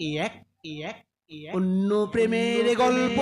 এ এক এ এক। অন্য প্রেমের গল্প।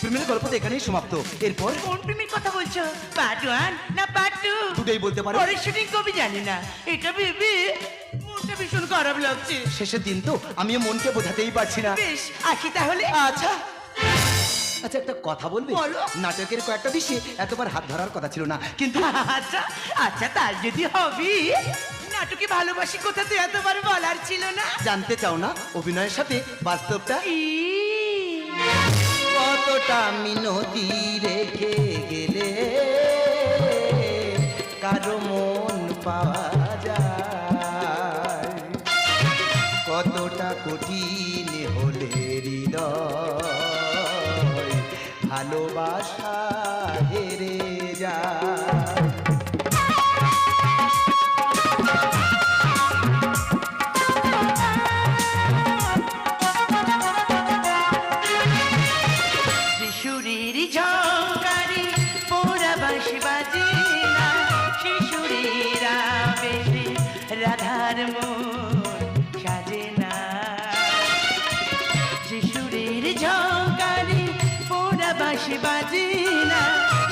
প্রেমের গল্প তো এখানেই সমাপ্ত। এরপর? কোন প্রেমের কথা বলছো? পার্ট ওয়ান না পার্ট টু? দুটোই বলতে পারো। শুটিং কবে জানি না। এটা ভেবে খারাপ লাগছে। শেষের দিন তো আমিও মনকে বোঝাতেই পারছি না। বেশ আসি তাহলে। আচ্ছা। আচ্ছা একটা কথা বলবি? বলো। নাটকের কয়েকটা দৃশ্যে এতবার হাত ধরার কথা ছিল না কিন্তু আচ্ছা আচ্ছা তার যদি হবি? নাটকে ভালোবাসি কোথা তো এতবার বলার ছিল না। জানতে চাও না অভিনয়ের সাথে বাস্তবটা? কতটা মিনতি রেখে গেলে কারও মন পাওয়া কঠিন হলে হৃদয় ভালোবাসা হেরে যায়। শিশুরির ঝঙ্কারি পোড়া বাঁশি বাজে না।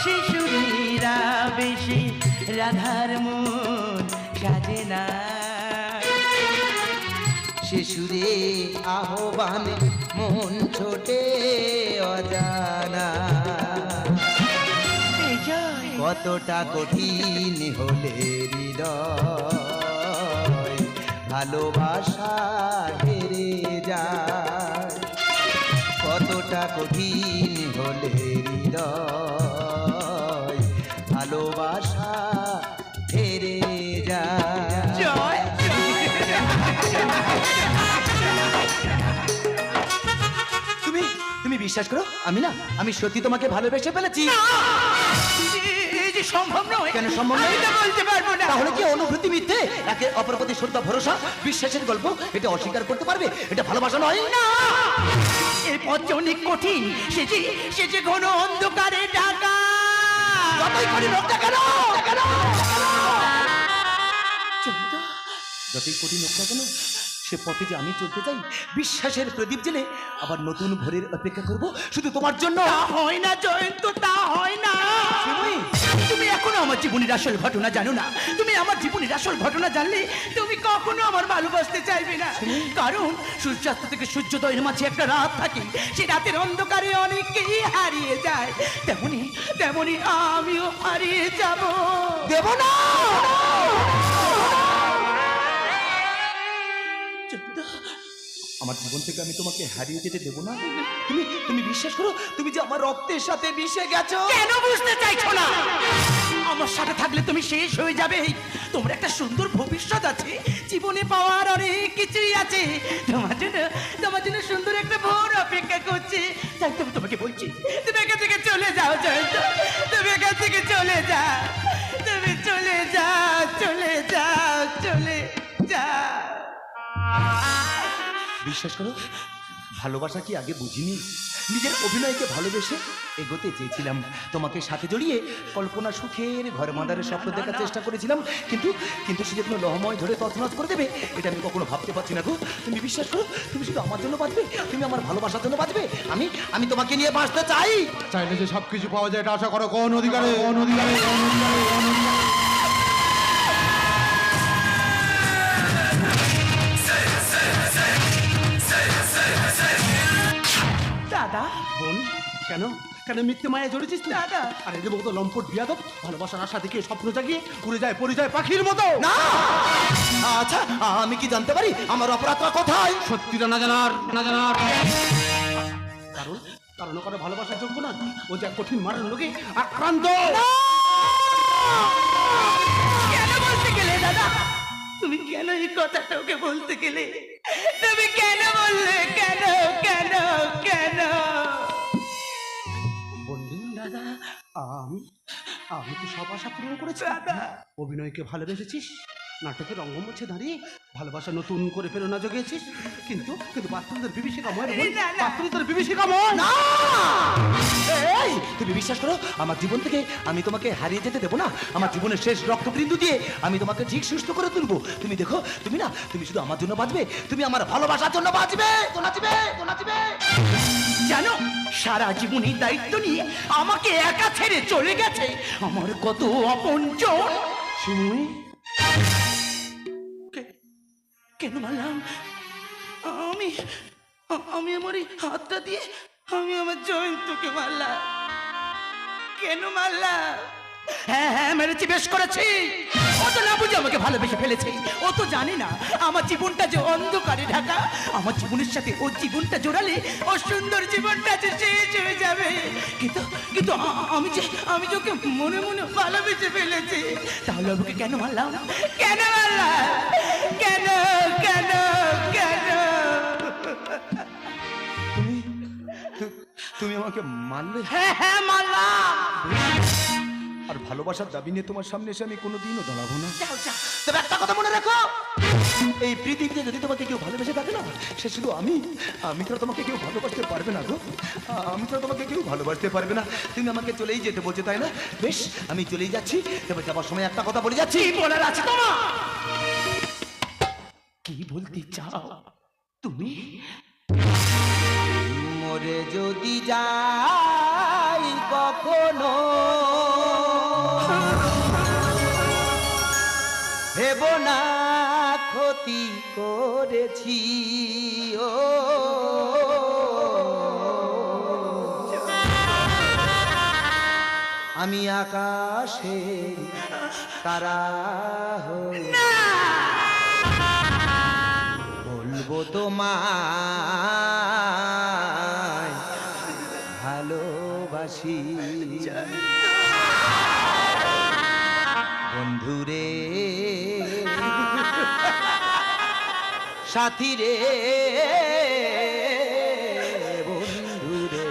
শিশুরিরা বেশি রাধার মন সাজে না। শিশুরে আহ্বান মন ছোটে অজানা। কতটা কঠিন হলে হৃদয়। ভালোবাসা হেরে যায়। কতটা কঠিন হলে হৃদয়? ভালোবাসা হেরে যায়। তুমি তুমি বিশ্বাস করো? আমি না আমি সত্যি তোমাকে ভালোবেসে ফেলেছি। এই সম্ভব নয়। কেন সম্ভব নয়? আমি বলতে পারব না। তাহলে কি অনুভূতি মিথ্যে? একে অপর প্রতি শ্রদ্ধা ভরসা বিশ্বাসের গল্প এটা অস্বীকার করতে পারবে? এটা ভালোবাসা নয়? না এই পথ অনেক কঠিন, সে যে সে যে ঘন অন্ধকারে ঢাকা। যতই কঠিন হোক কেন সে পথে যে আমি চলতে চাই বিশ্বাসের প্রদীপ জেলে আবার নতুন ভোরের অপেক্ষা করব শুধু তোমার জন্য। হয় না জয়ন্ত তা হয় না। তুমি? এখনও আমার জীবনের আসল ঘটনা জানো না। তুমি আমার জীবনের আসল ঘটনা জানলে তুমি কখনো আমার ভালোবাসতে চাইবে না। কারণ সূর্যাস্ত থেকে সূর্যোদয়ের মাঝে একটা রাত থাকে সেই রাতের অন্ধকারে অনেকেই হারিয়ে যায়। তেমনি তেমনি আমিও হারিয়ে যাব। দেব না! আমার জীবন থেকে আমি তোমাকে হারিয়ে যেতে দেবো না। তুমি তুমি বিশ্বাস করো তুমি যে আমার রক্তের সাথে মিশে গেছো। কেন বুঝতে চাইছো না? আমার সাথে থাকলে তুমি শেষ হয়ে যাবে। তোমার একটা সুন্দর ভবিষ্যৎ আছে। জীবনে পাওয়ার অনেক কিছুই আছে। তোমার জন্য তোমার জন্য সুন্দর একটা ভোর অপেক্ষা করছে। তাই তুমি তোমাকে বলছি তুমি এখান থেকে চলে যাও জয়ন্ত তুমি এখান থেকে চলে যাও তুমি চলে যাও চলে যাও চলে যাও বিশ্বাস করো ভালোবাসা কি আগে বুঝিনি? নিজের অভিনয়কে ভালোবেসে এগোতে চেয়েছিলাম। তোমাকে সাথে জড়িয়ে কল্পনা সুখের ঘর মাদারের স্বপ্ন দেখার চেষ্টা করেছিলাম। কিন্তু কিন্তু সে যে কোনো লহময় ধরে তৎনাত করে দেবে এটা আমি কখনো ভাবতে পারছি না গো। তুমি বিশ্বাস করো তুমি শুধু আমার জন্য বাঁচবে তুমি আমার ভালোবাসার জন্য বাঁচবে। আমি আমি তোমাকে নিয়ে বাঁচতে চাই। চাইলে যে সব কিছু পাওয়া যায় এটা আশা করো কোন অধিকারে? কোন অধিকারে? কোন অধিকারে? কোন অধিকারে? বোন কেন? কেন মিথ্যে মায়া জড়েছিস তুই? দাদা। আরে দেবো তো লম্পট বিয়াদব ভালোবাসার আশা দেখে স্বপ্ন জাগিয়ে উড়ে যায় পড়ে যায় পাখির মতো। না! আচ্ছা আমি কি জানতে পারি আমার অপরাধটা কোথায়? সত্যিটা না জানার না জানার। কারণ কারণ ও ভালোবাসার যোগ্য না ও যে কঠিন মারার লোকে আক্রান্ত। কেন বলতে গেলে দাদা? তুমি কেন এই কথাটা ওকে বলতে গেলে? তুমি কেন বললে? আমি কি সব আশা পূরণ করেছি? অভিনয়কে ভালোবেসেছিস? নাটকের রঙ্গমঞ্চে দাঁড়িয়ে ভালোবাসা নতুন করে প্রেরণা জগিয়েছিস? কিন্তু কিন্তু বাস্তবদের বিভীষিকাময়। বাস্তবদের বিভীষিকাময় না! এই তুমি বিশ্বাস করো আমার জীবন থেকে আমি তোমাকে হারিয়ে যেতে দেবো না? আমার জীবনের শেষ রক্তবিন্দু দিয়ে আমি তোমাকে ঠিক সুস্থ করে তুলবো। তুমি দেখো তুমি না তুমি শুধু আমার জন্য বাঁচবে তুমি আমার ভালোবাসার জন্য বাঁচবে তো নাচবে তো নাচবে। জানো সারা জীবন এই দায়িত্ব নিয়ে আমাকে একা ছেড়ে চলে গেছে। আমার কত অপন শিমুই কেন মারলাম? আমি আমি আমার এই হাতটা দিয়ে আমি আমার জয়ন্তকে মারলাম। কেন মারলাম? হ্যাঁ হ্যাঁ মেরেছি বেশ করেছি। ও তো না বুঝে আমাকে ভালোবেসে ফেলেছে। ও তো জানে না আমার জীবনটা যে অন্ধকারে ঢাকা। আমার জীবনের সাথে ওর জীবনটা জোড়ালে ওর সুন্দর জীবনটা যে শেষ হয়ে যাবে। কিন্তু কিন্তু আমি যে আমি যে ওকে মনে মনে ভালোবেসে ফেলেছি তাহলে আমাকে কেন মারলাম? কেন মারলাম? কেন কেন কেন? তুমি তুমি আমাকে মানলে হ্যাঁ হ্যাঁ মারলাম। আর ভালোবাসার দাবি নিয়ে তোমার সামনে এসে আমি কোনোদিনও দাঁড়াবো না। তবে একটা কথা মনে রাখো। এই পৃথিবীতে যদি তোমাকে কেউ ভালোবেসে থাকে না, সে শুধু আমি। আমি তো তোমাকে কেউ ভালোবাসতে পারবে না গো। আমি তো তোমাকে কেউ ভালোবাসতে পারবে না। তুমি আমাকে চলেই যেতে বলছো, তাই না? বেশ, আমি চলেই যাচ্ছি। তবে যাবার সময় একটা কথা বলে যাচ্ছি। বলার আছে তোমার? কি বলতে চাও তুমি? মরে যদি যাই কখনো ভেব না ক্ষতি করেছি ও। আমি আকাশে তারা হই। বলব তোমায় ভালোবাসি। সাথী রে বন্ধুরে।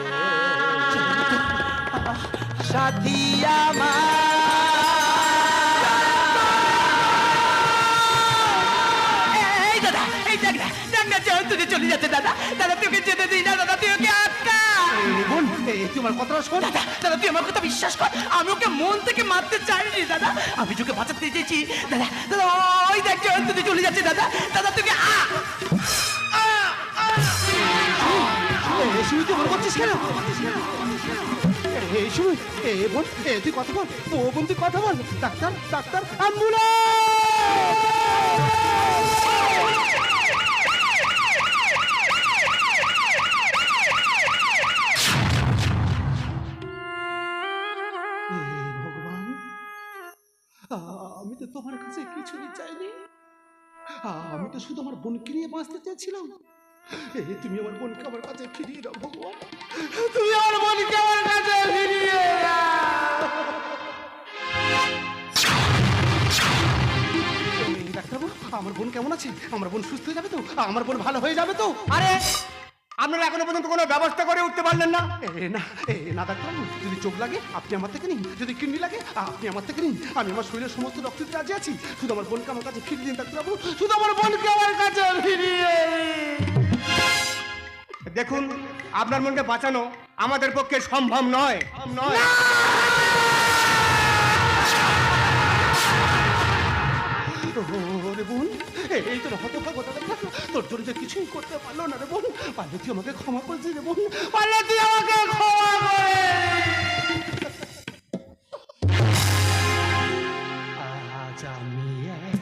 সাথী আমার। চলে যাচ্ছে দাদা দাদা তুই যেতে দিই না দাদা তুই ওকে আটকা তুই আমার কথাটা শোন। দাদা দাদা তুই আমার কথা বিশ্বাস কর আমি ওকে মন থেকে মারতে চাইনি দাদা। আমি তোকে বাঁচাতে চেয়েছি দাদা দাদা, ওই দেখ চলে যাচ্ছে, দাদা। দাদা তুমি করছিস কেন? তুই কথা বল। ও তুই কথা বল। ডাক্তার ডাক্তার ভগবান আমি তো শুধু আমার বোনকে নিয়ে বাঁচতে চেয়েছিলাম। তুমি আমার বোনকে আমার কাছে ফিরিয়ে দাও, ভগবান। তুমি আমার বোনকে আমার কাছে ফিরিয়ে ডাক্তারবাবু, আমার বোন কেমন আছে? আমার বোন সুস্থ হয়ে যাবে তো? আমার বোন ভালো হয়ে যাবে তো? আরে আপনারা এখনও পর্যন্ত কোনো ব্যবস্থা করে উঠতে পারলেন না। এ না এ না ডাক্তারবাবু যদি চোখ লাগে আপনি আমার থেকে নিন। যদি কিডনি লাগে আপনি আমার থেকে নিন। আমি আমার শরীরের সমস্ত রক্ত দিতে রাজি আছি। শুধু আমার বোনকে আমার কাছে ফিরিয়ে দিন ডাক্তারবাবু শুধু আমার বোনকে আমার কাছে ফিরিয়ে দেখুন আপনার মনকে বাঁচানো আমাদের পক্ষে সম্ভব নয়। নয় বোন এই তোর তোর জন্য যে কিছুই করতে পারল না রে বোন পারলে তুই আমাকে ক্ষমা করে বোন। পারলে তুই আমাকে ক্ষমা করে আজ আমি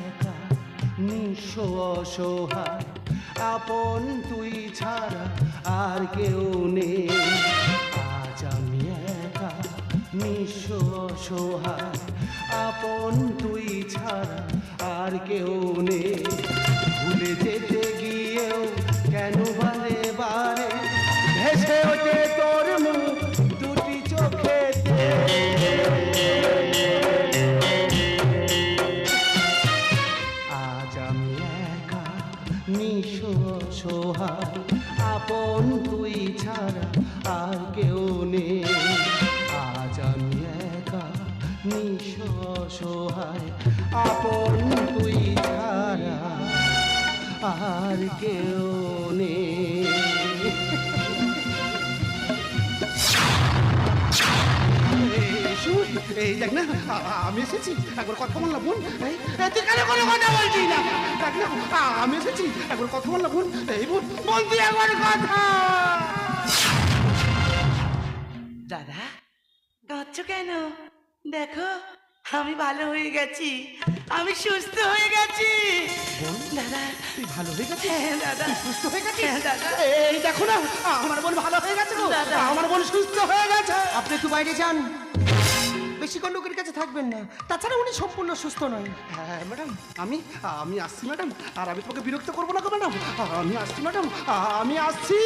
একা নিঃস্ব অসহায় আপন তুই ছাড়া আর কেউ নেই। আজ আমি একা নিঃস্ব অসহায় আপন তুই ছাড়া আর কেউ নেই। ভুলে যেতে গিয়েও কেন বারে আমি এসেছি। একবার কথা বললাম বোন। তুই কেন কোনো কথা বলছিস না? দেখ না আমি এসেছি। একবার কথা বললাম বোন। এই বোন বল তুই একবার কথা। দাদা কাঁদছো কেন? দেখো আমি ভালো হয়ে গেছি। আমি সুস্থ হয়ে গেছি। দাদা তুই ভালো হয়ে গেছিস? হ্যাঁ দাদা। সুস্থ হয়ে গেছিস? হ্যাঁ, দাদা। এই দেখো না আমার বোন ভালো হয়ে গেছে দাদা। আমার বোন সুস্থ হয়ে গেছে। আপনি একটু বাইরে যান। বেশিক্ষণ লোকের কাছে থাকবেন না। তাছাড়া উনি সম্পূর্ণ সুস্থ নয়। হ্যাঁ ম্যাডাম আমি আমি আসছি ম্যাডাম। আর আমি তোমাকে বিরক্ত করব না গো ম্যাডাম। আমি আসছি ম্যাডাম। আমি আসছি।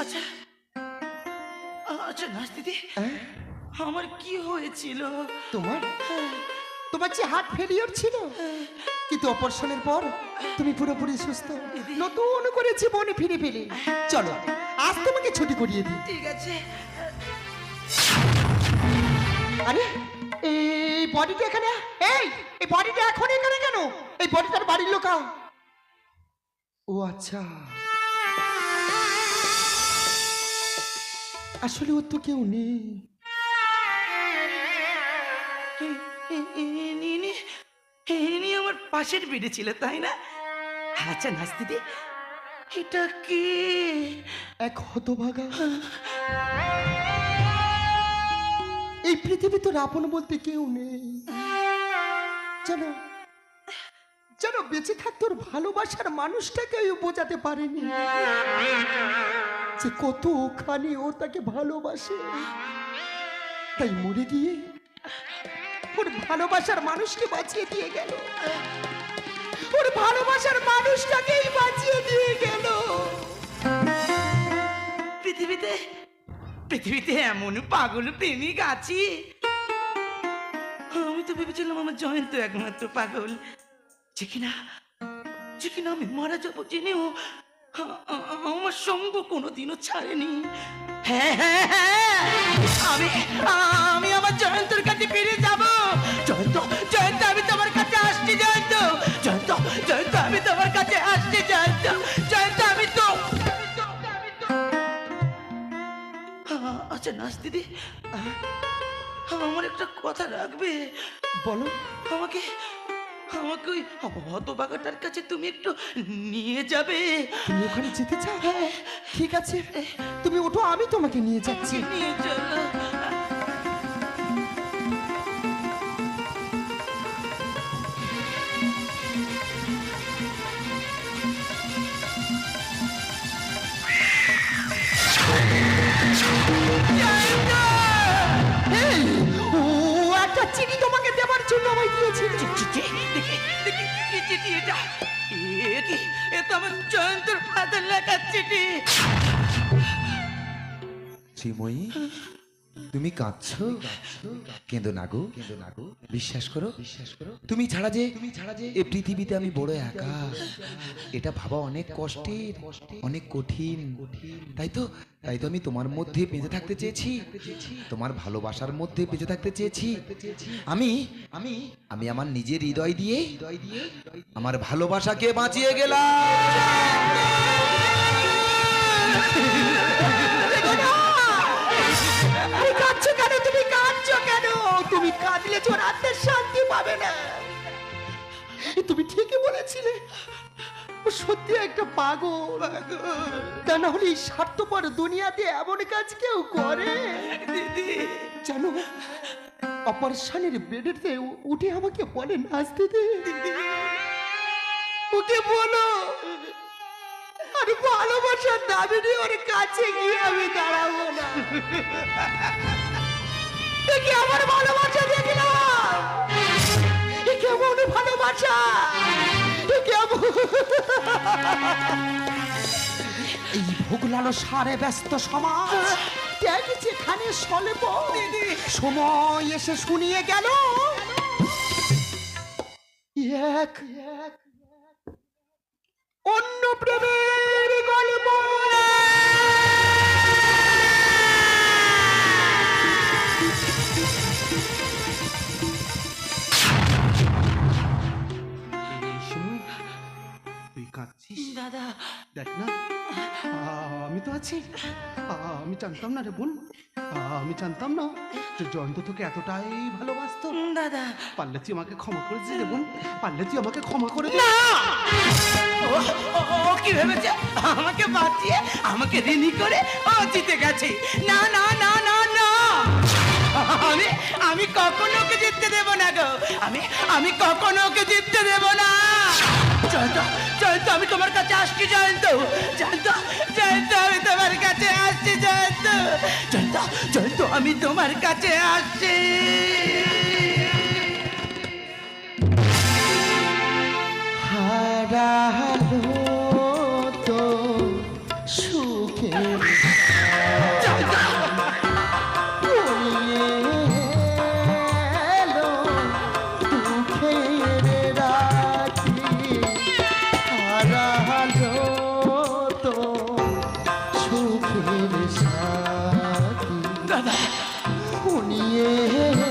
আচ্ছা আচ্ছা নাচ দিদি আমার কি হয়েছিল? তোমার? তোমার যে হার্ট ফেলিওর ছিল? কিন্তু অপারেশনের পর তুমি পুরোপুরি সুস্থ। নতুন করে জীবনে ফিরে পেলে। চলো আজ তোমাকে ছুটি করিয়ে দিই। ঠিক আছে। আরে এই বডিটা এখানে এই এই বডিটা এখন এখানে কেন? এই বডিটার বাড়ির লোকা ও আচ্ছা। আসলে ওর তো কেউ নেই। ইনি আমার পাশের বেডে ছিল তাই না? আচ্ছা নাচ দিদি এটা কি? এক হতভাগা। এই পৃথিবী তোর আপন বলতে কেউ নেই। যেন যেন বেঁচে থাক তোর ভালোবাসার মানুষটাকেও বোঝাতে পারেনি। যে কত কতখানি ও তাকে ভালোবাসে। তাই মরে গিয়ে ওর ভালোবাসার মানুষকে বাঁচিয়ে দিয়ে গেল। ওর ভালোবাসার মানুষটাকেই বাঁচিয়ে দিয়ে গেল। পৃথিবীতে পৃথিবীতে এমন পাগল প্রেমিক আছি। আমি তো ভেবেছিলাম আমার জয়ন্ত একমাত্র পাগল। যে কিনা যে কিনা আমি মারা যাব জেনেও আমার সঙ্গ কোনোদিনও ছাড়েনি। হ্যাঁ হ্যাঁ হ্যাঁ আমি আমি আমার জয়ন্তর কাছে ফিরে যাব। জয়ন্ত জয়ন্ত, আমি তোমার কাছে আসছি, জয়ন্ত। জয়ন্ত জয়ন্ত, আমি তোমার কাছে আসছি, জয়ন্ত। আচ্ছা নাচ দিদি। আমার একটা কথা রাখবে। বলো। আমাকে আমাকে ওই হতবাগাটার কাছে তুমি একটু নিয়ে যাবে। তুমি ওখানে যেতে চাও? ঠিক আছে। তুমি ওঠো আমি তোমাকে নিয়ে যাচ্ছি। নিয়ে চলো। আমায় দিয়েছে চিঠি এটা? এ কি এ তো আমার জয়ন্তর হাতের লেখা চিঠি। শ্রীময়ী তুমি কাঁদছো? কেঁদো না গো। কেঁদো না গো বিশ্বাস করো? বিশ্বাস করো তুমি ছাড়া যে তুমি ছাড়া যে এই পৃথিবীতে আমি বড় একা। এটা ভাবা অনেক কষ্টের, অনেক কঠিন। তাই তো? তাই তো আমি তোমার মধ্যে বেঁচে থাকতে চেয়েছি। তোমার ভালোবাসার মধ্যে বেঁচে থাকতে চেয়েছি। আমি আমি আমি আমার নিজের হৃদয় দিয়ে হৃদয় দিয়ে আমার ভালোবাসাকে বাঁচিয়ে গেলাম। তুমি কাঁদলে তোর আত্মার শান্তি পাবে না। তুমি ঠিকই বলেছিলে। ও সত্যি একটা পাগল। তা না হলে এই স্বার্থপর দুনিয়াতে এমন কাজ কেউ করে? দিদি। জানো অপারেশনের বেডেতে উঠে আমাকে বলে নাচ দিদি। ওকে বলো আর ভালোবাসার দাবি নিয়ে ওর কাছে গিয়ে আমি দাঁড়াবো না। দেখি আমার ভালোবাসা কেমন ভালোবাসা। কেমন এই ভোগলালো সারে ব্যস্ত সমাজ। ত্যাগ যেখানে স্বল্প সময় এসে শুনিয়ে গেল। এক অন্য প্রেমের গল্প। কাঁদছিস দাদা। দেখ না। আমি তো আছি। আমি জানতাম না রে বোন। আমি জানতাম না যে জয়ন্ত তোকে এতটাই ভালোবাসতো। দাদা। পারলে তুই আমাকে ক্ষমা করে দিস রে বোন। পারলে তুই আমাকে ক্ষমা করে দে। না! ও কি ভেবেছে? আমাকে বাঁচিয়ে আমাকে ঋণী করে ও জিতে গেছে। না না না আমি আমি কখনো ওকে জিততে দেব না গো। আমি আমি কখনো ওকে জিততে দেব না। জয়ন্ত জয়ন্ত আমি তোমার কাছে আসছি জয়ন্ত জয়ন্ত জয়ন্ত আমি তোমার কাছে আসছি জয়ন্ত জয়ন্ত জয়ন্ত আমি তোমার কাছে আসছি। হারালো তো দাদা। শুনিয়ে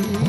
যাবি রে